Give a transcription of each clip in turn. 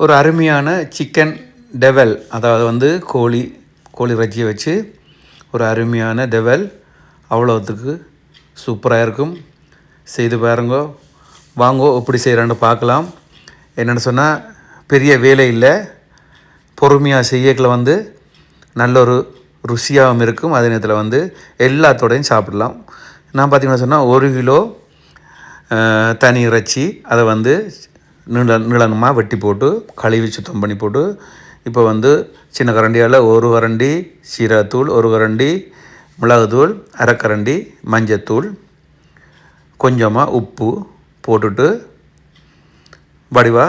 ஒரு அருமையான சிக்கன் டெவல் அதாவது வந்து கோழி கோழி இறைச்சியை வச்சு ஒரு அருமையான டெவல் அவ்வளோத்துக்கு சூப்பராக இருக்கும். செய்து பாருங்கோ. வாங்கோ எப்படி செய்கிறான்னு பார்க்கலாம். என்னென்னு சொன்னால் பெரிய வேலை இல்லை. பொறுமையாக செய்யக்கில் வந்து நல்ல ஒரு ருசியாகவும் இருக்கும். அதே நேரத்தில் வந்து எல்லாத்தோடையும் சாப்பிடலாம். நான் பார்த்திங்கன்னா சொன்னால் ஒரு கிலோ தனி இறைச்சி அதை வந்து நீள நீளமாக வெட்டி போட்டு கழுவி சுத்தம் பண்ணி போட்டு இப்போ வந்து சின்ன கரண்டியால் ஒரு கரண்டி சீராத்தூள் ஒரு கரண்டி மிளகுத்தூள் அரைக்கரண்டி மஞ்சத்தூள் கொஞ்சமாக உப்பு போட்டுட்டு வடிவா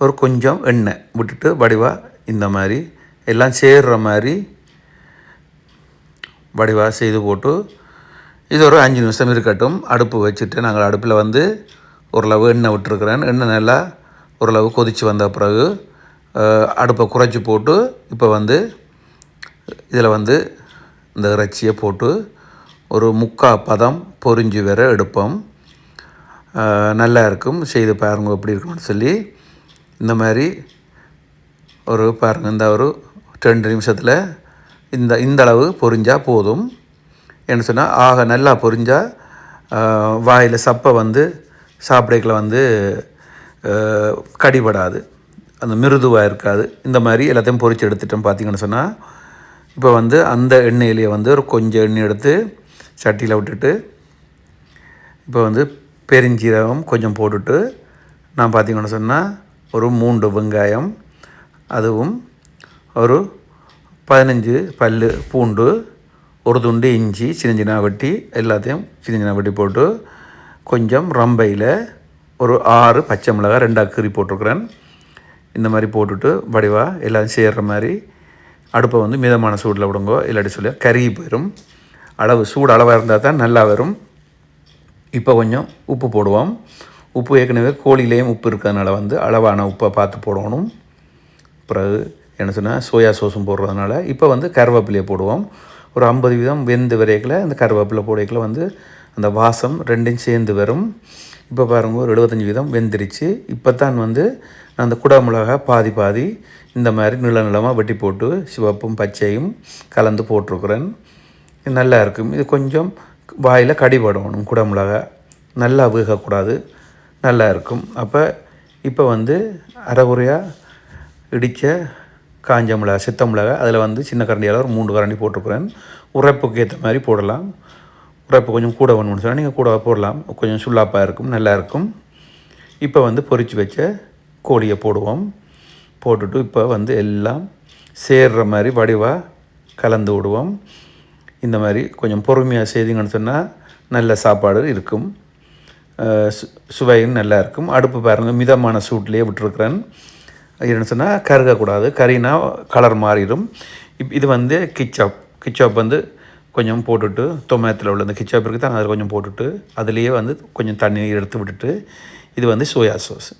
ஒரு கொஞ்சம் எண்ணெய் விட்டுட்டு வடிவா இந்த மாதிரி எல்லாம் சேர்ற மாதிரி வடிவா செய்து போட்டு இது ஒரு அஞ்சு நிமிஷம் இருக்கட்டும். அடுப்பு வச்சுட்டு நாங்கள் அடுப்பில் வந்து ஓரளவு எண்ணெய் விட்டுருக்குறேன். எண்ணெய் நல்லா ஓரளவு கொதித்து வந்த பிறகு அடுப்பை குறைச்சி போட்டு இப்போ வந்து இதில் வந்து இந்த இறைச்சியை போட்டு ஒரு முக்கா பதம் பொரிஞ்சு வர எடுப்போம். நல்லா இருக்கும். செய்து பாருங்க எப்படி இருக்கும்னு சொல்லி. இந்த மாதிரி ஒரு பாருங்கள் இந்த ஒரு ரெண்டு நிமிஷத்தில் இந்த இந்த அளவு பொரிஞ்சால் போதும். என்ன சொன்னால் ஆக நல்லா பொரிஞ்சால் வாயில் சப்பை வந்து சாப்பிடைக்குள்ள வந்து கடிபடாது. அந்த மிருதுவாக இருக்காது. இந்த மாதிரி எல்லாத்தையும் பொறிச்சு எடுத்துட்டோம் பார்த்தீங்கன்னு சொன்னால் இப்போ வந்து அந்த எண்ணெயிலேயே வந்து ஒரு கொஞ்சம் எண்ணெய் எடுத்து சட்டியில் விட்டுட்டு இப்போ வந்து பெருஞ்சீரகம் கொஞ்சம் போட்டுட்டு நான் பார்த்தீங்கன்னு சொன்னால் ஒரு மூன்று வெங்காயம் அதுவும் ஒரு பதினஞ்சு பல் பூண்டு ஒரு துண்டு இஞ்சி சின்ன சின்ன வெட்டி எல்லாத்தையும் சின்ன சின்ன வெட்டி போட்டு கொஞ்சம் ரம்பையில் ஒரு ஆறு பச்சை மிளகாய் ரெண்டாக கீறி போட்டிருக்கிறேன். இந்த மாதிரி போட்டுட்டு வடிவா எல்லாம் சேர்ற மாதிரி அடுப்பை வந்து மிதமான சூடில் விடுங்கோ இல்லாட்டி சொல்லி கருகி போயிடும் அளவு சூடு அளவாக இருந்தால் தான் நல்லா வரும். இப்போ கொஞ்சம் உப்பு போடுவோம். உப்பு ஏற்கனவே கோழிலேயும் உப்பு இருக்கிறதுனால வந்து அளவான உப்பை பார்த்து போடணும். பிறகு என்ன சொன்னால் சோயா சோஸும் போடுறதுனால இப்போ வந்து கருவேப்பிலையை போடுவோம். ஒரு ஐம்பது வீதம் வெந்து விரைகளை அந்த கருவேப்பிலை பொடிகளை வந்து அந்த வாசம் ரெண்டும் சேர்ந்து வரும். இப்போ பாருங்கள் ஒரு எழுபத்தஞ்சி வீதம் வெந்துருச்சு. இப்போ தான் வந்து அந்த குடாமிளகா பாதி பாதி இந்த மாதிரி நில நிலமாக வெட்டி போட்டு சிவப்பும் பச்சையும் கலந்து போட்டிருக்குறேன். நல்லா இருக்கும். இது கொஞ்சம் வாயில் கடிபடணும் குடமிளகா நல்லா வீகக்கூடாது. நல்லா இருக்கும். அப்போ இப்போ வந்து அரைகுறையாக இடித்த காஞ்ச மிளகா சித்த மிளகா அதில் வந்து சின்ன கரண்டியால் ஒரு மூன்று கரண்டி போட்டுருக்குறேன். உரைப்புக்கு ஏற்ற மாதிரி போடலாம். உரைப்பு கொஞ்சம் கூட வேணும்னு சொன்னால் நீங்கள் கூட போடலாம். கொஞ்சம் சுல்லாப்பாக இருக்கும் நல்லா இருக்கும். இப்போ வந்து பொறிச்சு வச்ச கோழியை போடுவோம். போட்டுட்டு இப்போ வந்து எல்லாம் சேர்ற மாதிரி வடிவாக கலந்து விடுவோம். இந்த மாதிரி கொஞ்சம் பொறுமையாக செய்தீங்கன்னு சொன்னால் நல்ல சாப்பாடு இருக்கும். சு சுவையும் நல்லா இருக்கும். அடுப்பு பாருங்கள் மிதமான சூட்லேயே விட்டுருக்குறேன். என்ன சொன்னால் கருகக்கூடாது. கறினா கலர் மாறிடும். இப் இது வந்து கிச்சாப் கிச்சாப் வந்து கொஞ்சம் போட்டுட்டு டொமேத்தில் உள்ள அந்த கிச்சாப் இருக்குது தான் அதில் கொஞ்சம் போட்டுட்டு அதுலேயே வந்து கொஞ்சம் தண்ணி எடுத்து விட்டுட்டு இது வந்து சோயா சாஸ்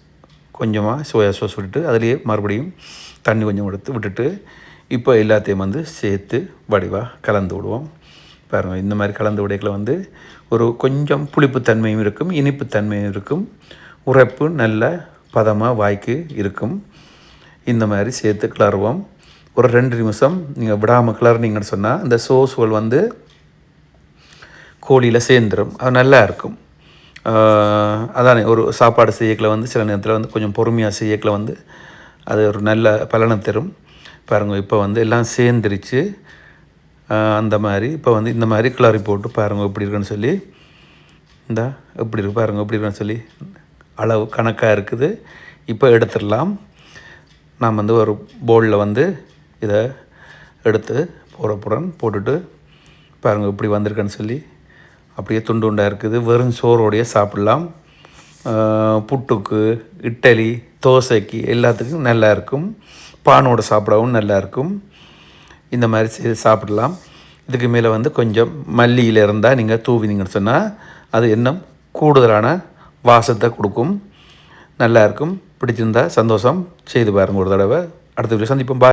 கொஞ்சமாக சோயா சாஸ் விட்டுட்டு அதுலேயே மறுபடியும் தண்ணி கொஞ்சம் எடுத்து விட்டுட்டு இப்போ எல்லாத்தையும் வந்து சேர்த்து வடிவாக கலந்து விடுவோம். பாருங்கள் இந்த மாதிரி கலந்து விடைகளை வந்து ஒரு கொஞ்சம் புளிப்புத்தன்மையும் இருக்கும் இனிப்புத்தன்மையும் இருக்கும். உரைப்பு நல்ல பதமாக வாய்க்கு இருக்கும். இந்த மாதிரி சேர்த்து கிளறுவோம். ஒரு ரெண்டு நிமிஷம். நீங்கள் விடாமல் கிளறினீங்கன்னு சொன்னால் இந்த சோஸ்கள் வந்து கோழியில் சேர்ந்துடும் அது நல்லா இருக்கும். அதானே ஒரு சாப்பாடு செய்யக்கில் வந்து சில நேரத்தில் வந்து கொஞ்சம் பொறுமையாக செய்யக்கில் வந்து அது ஒரு நல்ல பலனை தரும். பாருங்கள் இப்போ வந்து எல்லாம் சேர்ந்துருச்சு. அந்த மாதிரி. இப்போ வந்து இந்த மாதிரி கிளறி போட்டு பாருங்கள் எப்படி இருக்குன்னு சொல்லி. இந்த எப்படி இருக்கு பாருங்கள் எப்படி இருக்குன்னு சொல்லி. அளவு கணக்காக இருக்குது. இப்போ எடுத்துடலாம். நாம் வந்து ஒரு பவுலில் வந்து இதை எடுத்து போகிறப்புடன் போட்டுட்டு பாருங்கள் இப்படி வந்திருக்கேன்னு சொல்லி. அப்படியே துண்டு துண்டாக இருக்குது. வெறும் சோறோடைய சாப்பிட்லாம். புட்டுக்கு இட்லி தோசைக்கு எல்லாத்துக்கும் நல்லா இருக்கும். பானோட சாப்பிடவும் நல்லா இருக்கும். இந்த மாதிரி செய்து சாப்பிடலாம். இதுக்கு மேலே வந்து கொஞ்சம் மல்லியில் இருந்தால் நீங்கள் தூவினீங்கன்னு சொன்னால் அது இன்னும் கூடுதலான வாசத்தை கொடுக்கும். நல்லாயிருக்கும் பிடிச்சிருந்தா சந்தோஷம். செய்து பாருங்கள் ஒரு தடவை. அடுத்த வீடியோ சந்திப்போம். பா